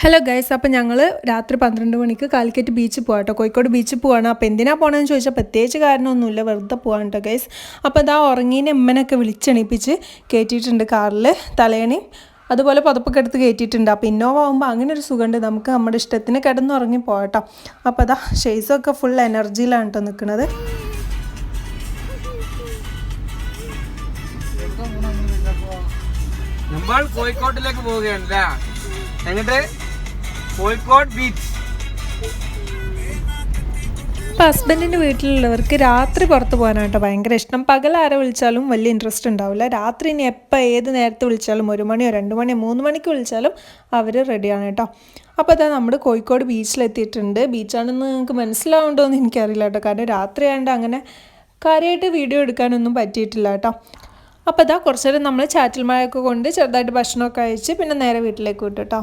Hello guys അപ്പോൾ ഞങ്ങൾ രാത്രി പന്ത്രണ്ട് മണിക്ക് കാലിക്കറ്റ് ബീച്ചിൽ പോകാം കേട്ടോ കോഴിക്കോട് ബീച്ചിൽ പോവാണ്. അപ്പോൾ എന്തിനാ പോകണമെന്ന് ചോദിച്ചാൽ പ്രത്യേകിച്ച് കാരണമൊന്നുമില്ല. വെറുതെ പോകാൻ കേട്ടോ ഗൈസ് അപ്പോൾ അതാ ഉറങ്ങീനെ എമ്മനൊക്കെ വിളിച്ചെണീപ്പിച്ച് കയറ്റിയിട്ടുണ്ട് കാറിൽ തലേണയും അതുപോലെ പുതപ്പൊക്കെ എടുത്ത് കയറ്റിയിട്ടുണ്ട് അപ്പോൾ ഇന്നോവ ആകുമ്പോൾ അങ്ങനെ ഒരു സുഖമുണ്ട്. നമുക്ക് നമ്മുടെ ഇഷ്ടത്തിന് കിടന്നുറങ്ങി പോകട്ടോ അപ്പോൾ അതാ ഷെയ്സൊക്കെ ഫുൾ എനർജിയിലാണ് കേട്ടോ നിൽക്കുന്നത് നമ്മൾ കോഴിക്കോട്ടിലേക്ക് പോവുകയാണല്ലേ? എന്നിട്ട് കോഴിക്കോട് ബീച്ച് ഹസ്ബൻഡിന്റെ വീട്ടിലുള്ളവർക്ക് രാത്രി പുറത്ത് പോകാനായിട്ട് ഭയങ്കര ഇഷ്ടം. പകൽ ആരെ വിളിച്ചാലും വലിയ ഇൻട്രസ്റ്റ് ഉണ്ടാവില്ല. രാത്രി ഇനി എപ്പോൾ ഏത് നേരത്തെ വിളിച്ചാലും ഒരു മണിയോ രണ്ട് മണിയോ മൂന്ന് മണിക്ക് വിളിച്ചാലും അവർ റെഡിയാണ് കേട്ടോ. അപ്പോൾ അതാ നമ്മൾ കോഴിക്കോട് ബീച്ചിലെത്തിയിട്ടുണ്ട് ബീച്ചാണെന്ന് നിങ്ങൾക്ക് മനസ്സിലാവുണ്ടോ എന്ന് എനിക്കറിയില്ല കേട്ടോ. കാരണം രാത്രി ആയതുകൊണ്ട് അങ്ങനെ കാര്യമായിട്ട് വീഡിയോ എടുക്കാനൊന്നും പറ്റിയിട്ടില്ല കേട്ടോ. അപ്പോൾ അതാ കുറച്ച് നേരം നമ്മൾ ചാറ്റൽ മഴയൊക്കെ കൊണ്ട് ചെറുതായിട്ട് ഭക്ഷണമൊക്കെ അയച്ച് പിന്നെ നേരെ വീട്ടിലേക്ക് വിട്ടു കേട്ടോ.